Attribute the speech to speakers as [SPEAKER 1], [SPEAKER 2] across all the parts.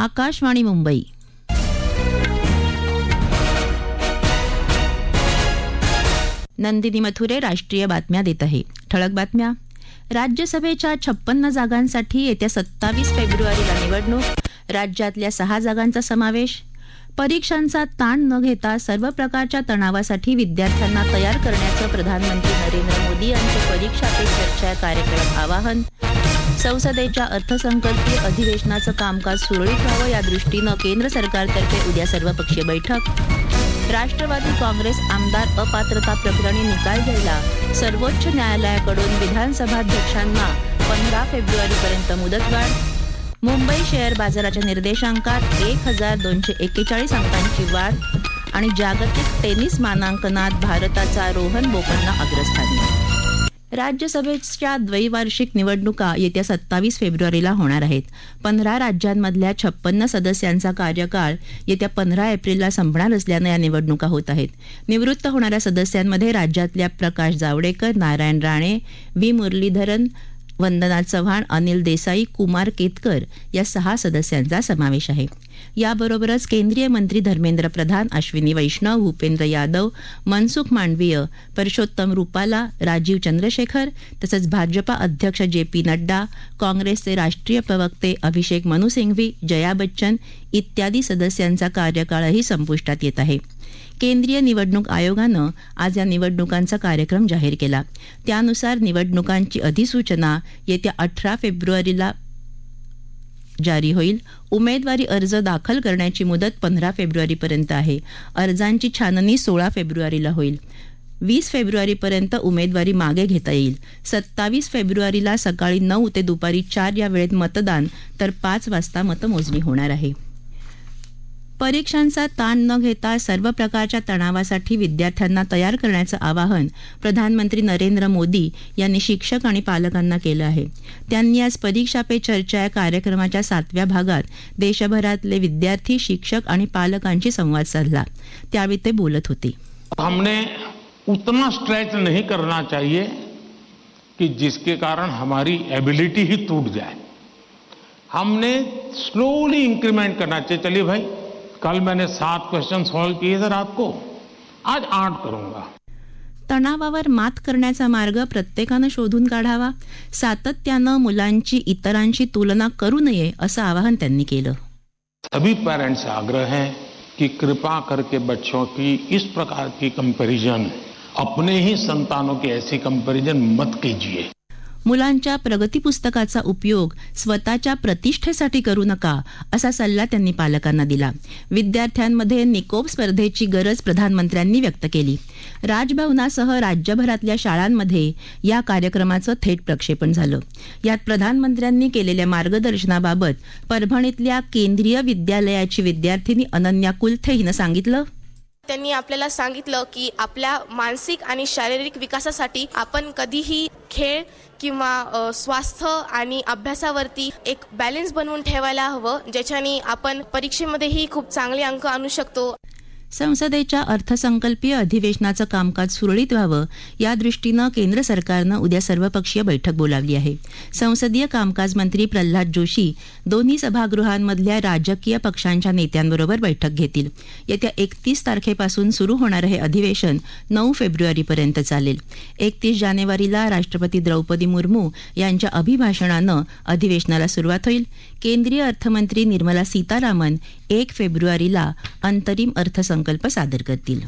[SPEAKER 1] आकाशवाणी मुंबई नंदिनी मथुरे राष्ट्रीय बातम्या देत आहे ठळक बातम्या राज्यसभेच्या छप्पन्न जागांसाठी येत्या सत्तावीस फेब्रुवारीला निवडणूक राज्यातल्या सहा जागांचा समावेश परीक्षांचा ताण न घेता सर्व प्रकारच्या तणावासाठी विद्यार्थ्यांना तयार करण्याचं प्रधानमंत्री नरेंद्र मोदी यांचं परीक्षा पे चर्चा कार्यक्रम आवाहन संसदेच्या अर्थसंकल्पीय अधिवेशनाचं कामकाज सुरळीत व्हावं या दृष्टीनं केंद्र सरकारतर्फे उद्या सर्वपक्षीय बैठक राष्ट्रवादी काँग्रेस आमदार अपात्रता प्रकरणी निकाल द्यायला सर्वोच्च न्यायालयाकडून विधानसभाध्यक्षांना पंधरा फेब्रुवारीपर्यंत मुदतवाढ मुंबई शेअर बाजाराच्या निर्देशांकात एक हजार दोनशे एक्केचाळीस अंकांची वाढ आणि जागतिक टेनिस मानांकनात भारताचा रोहन बोपण्णा अग्रस्थानी राज्यसभेच्या द्वैवार्षिक निवडणुका येत्या सत्तावीस फेब्रुवारीला होणार आहेत पंधरा राज्यांमधल्या छप्पन्न सदस्यांचा कार्यकाळ येत्या पंधरा एप्रिलला संपणार असल्यानं या निवडणुका होत आहेत निवृत्त होणाऱ्या सदस्यांमध्ये राज्यातल्या प्रकाश जावडेकर नारायण राणे व्ही मुरलीधरन वंदना चव्हाण अनिल देसाई कुमार केतकर या सहा सदस्यांचा समावेश आहे याबरोबरच केंद्रीय मंत्री धर्मेंद्र प्रधान अश्विनी वैष्णव भूपेंद्र यादव मनसुख मांडवीय परशोत्तम रुपाला राजीव चंद्रशेखर तसंच भाजपा अध्यक्ष जे पी नड्डा काँग्रेसचे राष्ट्रीय प्रवक्ते अभिषेक मनु सिंघवी जया बच्चन इत्यादी सदस्यांचा कार्यकाळही संपुष्टात येत आहे केंद्रीय निवडणूक आयोगानं आज या निवडणुकांचा कार्यक्रम जाहीर केला त्यानुसार निवडणुकांची अधिसूचना येत्या अठरा फेब्रुवारीला जारी होईल उमेदवारी अर्ज दाखल करण्याची मुदत पंधरा फेब्रुवारीपर्यंत आहे अर्जांची छाननी सोळा फेब्रुवारीला होईल वीस फेब्रुवारीपर्यंत उमेदवारी मागे घेता येईल सत्तावीस फेब्रुवारीला सकाळी नऊ ते दुपारी चार या वेळेत मतदान तर पाच वाजता मतमोजणी होणार आहे परीक्षांचा ताण न घेता सर्व प्रकारच्या तणावासाठी विद्यार्थ्यांना तयार करण्याचं आवाहन प्रधानमंत्री नरेंद्र मोदी यांनी शिक्षक आणि पालकांना केलं आहे त्यांनी आज परीक्षा पे चर्चा या कार्यक्रमाच्या सातव्या भागात देशभरातले विद्यार्थी शिक्षक आणि पालकांशी संवाद साधला त्यावेळी ते बोलत होते
[SPEAKER 2] हमने उतना स्ट्रेच नहीं करना चाहिए कि जिसके कारण हमारी एबिलिटी ही टूट जाए हमने स्लोली इंक्रीमेंट करना चाहिए चलिए भाई कल मैंने सात क्वेश्चन सॉल्व किए थे रात आज आठ करूंगा
[SPEAKER 1] तणावावर मात करण्याचा मार्ग प्रत्येकानं शोधून काढावा सातत्यानं मुलांची इतरांची तुलना करू नये असं आवाहन त्यांनी केलं
[SPEAKER 2] सभी पेरेंट्स आग्रह है कि कृपा करके बच्चों की इस प्रकार की कंपैरिजन अपने ही संतानों की ऐसी कंपैरिजन मत कीजिए
[SPEAKER 1] मुलांच्या प्रगती पुस्तकाचा उपयोग स्वतःच्या प्रतिष्ठेसाठी करू नका असा सल्ला त्यांनी पालकांना दिला विद्यार्थ्यांमध्ये निकोप स्पर्धेची गरज प्रधानमंत्र्यांनी व्यक्त केली राजभवनासह राज्यभरातल्या शाळांमध्ये या कार्यक्रमाचं थेट प्रक्षेपण झालं यात प्रधानमंत्र्यांनी केलेल्या मार्गदर्शनाबाबत परभणीतल्या केंद्रीय विद्यालयाची विद्यार्थिनी अनन्या कुलथे हिनं सांगितलं
[SPEAKER 3] त्यांनी आपल्याला सांगितलं की आपल्या मानसिक आणि शारीरिक विकासासाठी आपण कधीही खेळ किंवा स्वास्थ्य आणि अभ्यासावरती एक बॅलन्स बनवून ठेवायला हवं ज्याच्याने आपण परीक्षेमध्येही खूप चांगले अंक आणू शकतो
[SPEAKER 1] संसदेच्या अर्थसंकल्पीय अधिवेशनाचं कामकाज सुरळीत व्हावं यादृष्टीनं केंद्र सरकारनं उद्या सर्वपक्षीय बैठक बोलावली आहे संसदीय कामकाज मंत्री प्रल्हाद जोशी दोन्ही सभागृहांमधल्या राजकीय पक्षांच्या नेत्यांबरोबर बैठक घेतील येत्या एकतीस तारखेपासून सुरू होणारं हे अधिवेशन नऊ फेब्रुवारीपर्यंत चालेल एकतीस जानेवारीला राष्ट्रपती द्रौपदी मुर्मू यांच्या अभिभाषणानं अधिवेशनाला सुरुवात होईल केंद्रीय अर्थमंत्री निर्मला सीतारामन एक फेब्रुवारीला अंतरिम अर्थसंकल्प संकल्प सादर करतील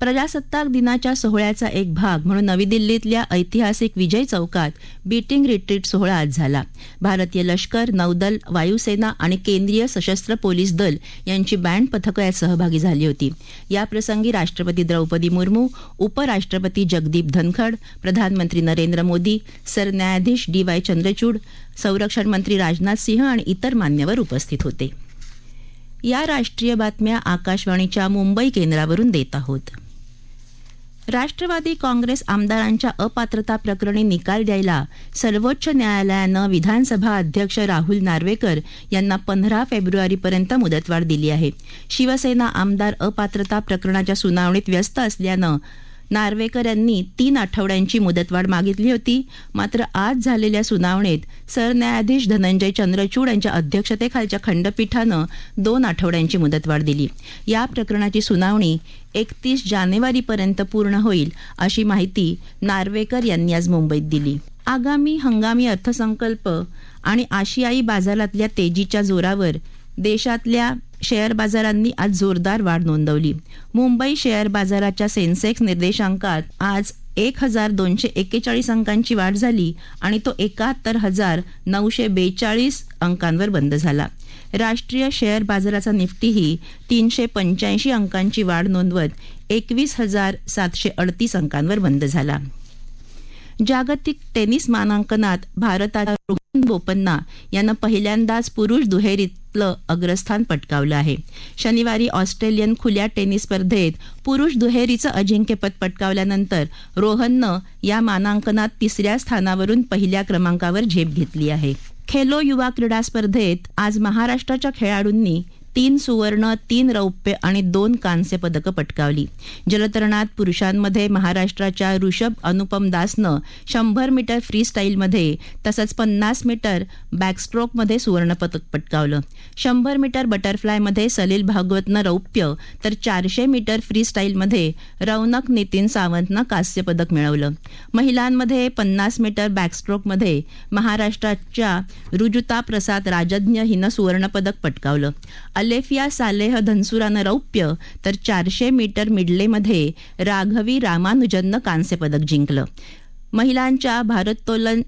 [SPEAKER 1] प्रजासत्ताक दिनाच्या सोहळ्याचा एक भाग म्हणून नवी दिल्लीतल्या ऐतिहासिक विजय चौकात बीटिंग रिट्रीट सोहळा आज झाला भारतीय लष्कर नौदल वायुसेना आणि केंद्रीय सशस्त्र पोलीस दल यांची बँड पथकं यात सहभागी झाली होती याप्रसंगी राष्ट्रपती द्रौपदी मुर्मू उपराष्ट्रपती जगदीप धनखड प्रधानमंत्री नरेंद्र मोदी सरन्यायाधीश डी वाय चंद्रचूड संरक्षण मंत्री राजनाथ सिंह आणि इतर मान्यवर उपस्थित होते या राष्ट्रीय बातम्या आकाशवाणीच्या मुंबई केंद्रावरून देत आहोत राष्ट्रवादी काँग्रेस आमदारांच्या अपात्रता प्रकरणी निकाल द्यायला सर्वोच्च न्यायालयानं विधानसभा अध्यक्ष राहुल नार्वेकर यांना पंधरा फेब्रुवारीपर्यंत मुदतवाढ दिली आहे शिवसेना आमदार अपात्रता प्रकरणाच्या सुनावणीत व्यस्त असल्यानं नार्वेकर यांनी तीन आठवड्यांची मुदतवाढ मागितली होती मात्र आज झालेल्या सुनावणीत सरन्यायाधीश धनंजय चंद्रचूड यांच्या अध्यक्षतेखालच्या खंडपीठानं दोन आठवड्यांची मुदतवाढ दिली या प्रकरणाची सुनावणी एकतीस जानेवारीपर्यंत पूर्ण होईल अशी माहिती नार्वेकर यांनी आज मुंबईत दिली आगामी हंगामी अर्थसंकल्प आणि आशियाई बाजारातल्या तेजीच्या जोरावर देशातल्या शेअर बाजारांनी आज जोरदार वाढ नोंदवली मुंबई शेअर बाजाराच्या सेन्सेक्स निर्देशांकात आज एक हजार दोनशे एक्केचाळीस अंकांची वाढ झाली आणि तो एकाहत्तर हजार नऊशे बेचाळीस अंकांवर बंद झाला राष्ट्रीय शेअर बाजाराचा निफ्टीही तीनशे पंच्याऐंशी अंकांची वाढ नोंदवत एकवीस हजार सातशे अडतीस अंकांवर बंद झाला जागतिक टेनिस मानांकनात भारताच्या रोहन बोपन्ना यानं पहिल्यांदाच पुरुष दुहेरीत अग्रस्थान पटकावलं आहे शनिवारी ऑस्ट्रेलियन खुल्या टेनिस स्पर्धेत पुरुष दुहेरीचं अजिंक्यपद पटकावल्यानंतर रोहननं या मानांकनात तिसऱ्या स्थानावरून पहिल्या क्रमांकावर झेप घेतली आहे खेलो युवा क्रीडा स्पर्धेत आज महाराष्ट्राच्या खेळाडूंनी तीन सुवर्ण तीन रौप्य आणि दोन कांस्य पदकं पटकावली जलतरणात पुरुषांमध्ये महाराष्ट्राच्या ऋषभ अनुपम दासनं शंभर मीटर फ्री स्टाईलमध्ये तसंच पन्नास मीटर बॅकस्ट्रोकमध्ये सुवर्ण पदक पटकावलं शंभर मीटर बटरफ्लायमध्ये सलील भागवतनं रौप्य तर चारशे मीटर फ्री स्टाईलमध्ये रौनक नितीन सावंतनं कांस्य पदक मिळवलं महिलांमध्ये पन्नास मीटर बॅकस्ट्रोकमध्ये महाराष्ट्राच्या रुजुता प्रसाद राजज्ञ हिनं सुवर्णपदक पटकावलं अलेफिया सालेह धनसुरानं रौप्य तर चारशे मीटर मिडलेमध्ये राघवी रामानुजननं पदक जिंकलं महिलांच्या भारोत्तोलन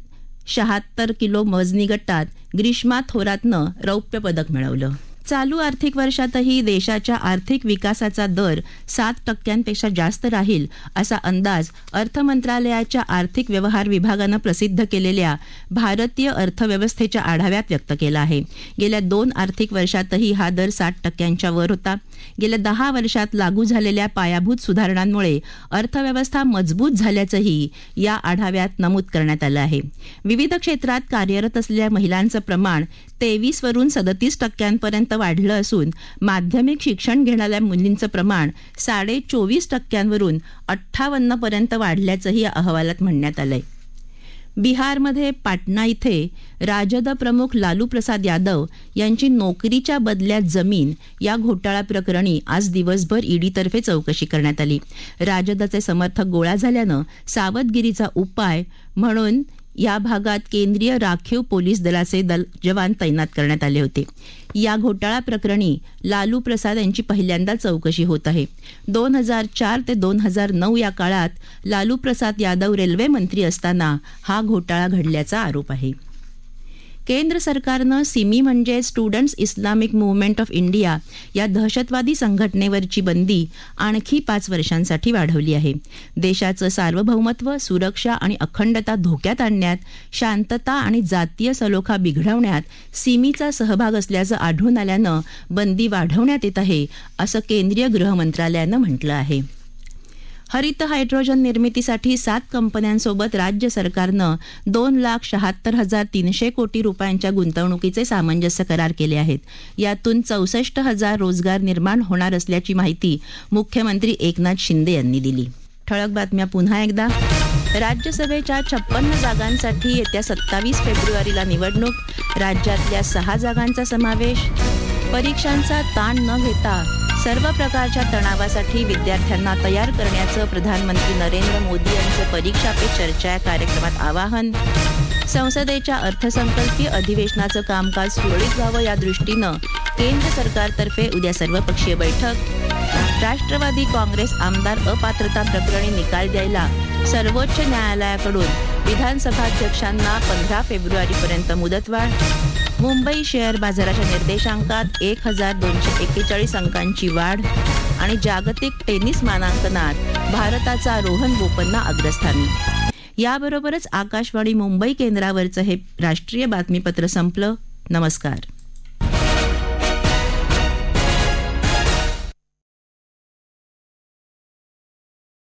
[SPEAKER 1] शहात्तर किलो मजनी गटात ग्रीष्मा थोरातनं रौप्य पदक मिळवलं चालू आर्थिक वर्षातही देशाच्या आर्थिक विकासाचा दर सात टक्क्यांपेक्षा जास्त राहील असा अंदाज अर्थमंत्रालयाच्या आर्थिक व्यवहार विभागानं प्रसिद्ध केलेल्या भारतीय अर्थव्यवस्थेच्या आढाव्यात व्यक्त केला आहे गेल्या दोन आर्थिक वर्षातही हा दर सात टक्क्यांच्या वर होता गेल्या दहा वर्षात लागू झालेल्या पायाभूत सुधारणांमुळे अर्थव्यवस्था मजबूत झाल्याचंही या आढाव्यात नमूद करण्यात आलं आहे विविध क्षेत्रात कार्यरत असलेल्या महिलांचं प्रमाण वरून सदतीस टक्क्यांपर्यंत वाढलं असून माध्यमिक शिक्षण घेणाऱ्या मुलींचं प्रमाण साडे चोवीस टक्क्यांवरून अठ्ठावन्नपर्यंत वाढल्याचंही अहवालात म्हणण्यात आलंय बिहारमध्ये पाटणा इथे राजद प्रमुख लालू प्रसाद यादव यांची नोकरीच्या बदल्यात जमीन या घोटाळा प्रकरणी आज दिवसभर ईडीतर्फे चौकशी करण्यात आली राजदाचे समर्थक गोळा झाल्यानं सावधगिरीचा उपाय म्हणून या भागात केंद्रीय राखीव पोलीस दलाचे दल जवान तैनात करण्यात आले होते या घोटाळा प्रकरणी लालू प्रसाद यांची पहिल्यांदा चौकशी होत आहे दोन हजार चार ते दोन हजार नऊ या काळात लालू प्रसाद यादव रेल्वे मंत्री असताना हा घोटाळा घडल्याचा आरोप आहे केंद्र सरकारनं सिमी म्हणजे students Islamic movement of India या दहशतवादी संघटनेवरची बंदी आणखी पाच वर्षांसाठी वाढवली आहे देशाचं सार्वभौमत्व सुरक्षा आणि अखंडता धोक्यात आणण्यात शांतता आणि जातीय सलोखा बिघडवण्यात सिमीचा सहभाग असल्याचं आढळून आल्यानं बंदी वाढवण्यात येत आहे असं केंद्रीय गृह मंत्रालयानं म्हटलं आहे हरित हायड्रोजन निर्मितीसाठी सात कंपन्यांसोबत राज्य सरकारनं दोन लाख शहात्तर हजार तीनशे कोटी रुपयांच्या गुंतवणुकीचे सामंजस्य करार केले आहेत यातून चौसष्ट हजार रोजगार निर्माण होणार असल्याची माहिती मुख्यमंत्री एकनाथ शिंदे यांनी दिली ठळक बातम्या पुन्हा एकदा राज्यसभेच्या छप्पन्न जागांसाठी येत्या सत्तावीस फेब्रुवारीला निवडणूक राज्यातल्या सहा जागांचा समावेश परीक्षांचा ताण न घेता सर्व प्रकारच्या तणावासाठी विद्यार्थ्यांना तयार करण्याचं प्रधानमंत्री नरेंद्र मोदी यांचं परीक्षा पे चर्चा या कार्यक्रमात आवाहन संसदेच्या अर्थसंकल्पीय अधिवेशनाचं कामकाज सुरळीत व्हावं या दृष्टीनं केंद्र सरकारतर्फे उद्या सर्वपक्षीय बैठक राष्ट्रवादी काँग्रेस आमदार अपात्रता प्रकरणी निकाल द्यायला सर्वोच्च न्यायालयाकडून विधानसभाध्यक्षांना पंधरा फेब्रुवारीपर्यंत मुदतवाढ मुंबई शेअर बाजाराच्या निर्देशांकात एक हजार दोनशे एक्केचाळीस अंकांची वाढ आणि जागतिक टेनिस मानांकनात भारताचा रोहन बोपन्ना अग्रस्थानी याबरोबरच आकाशवाणी मुंबई केंद्रावरचं हे राष्ट्रीय बातमीपत्र संपलं नमस्कार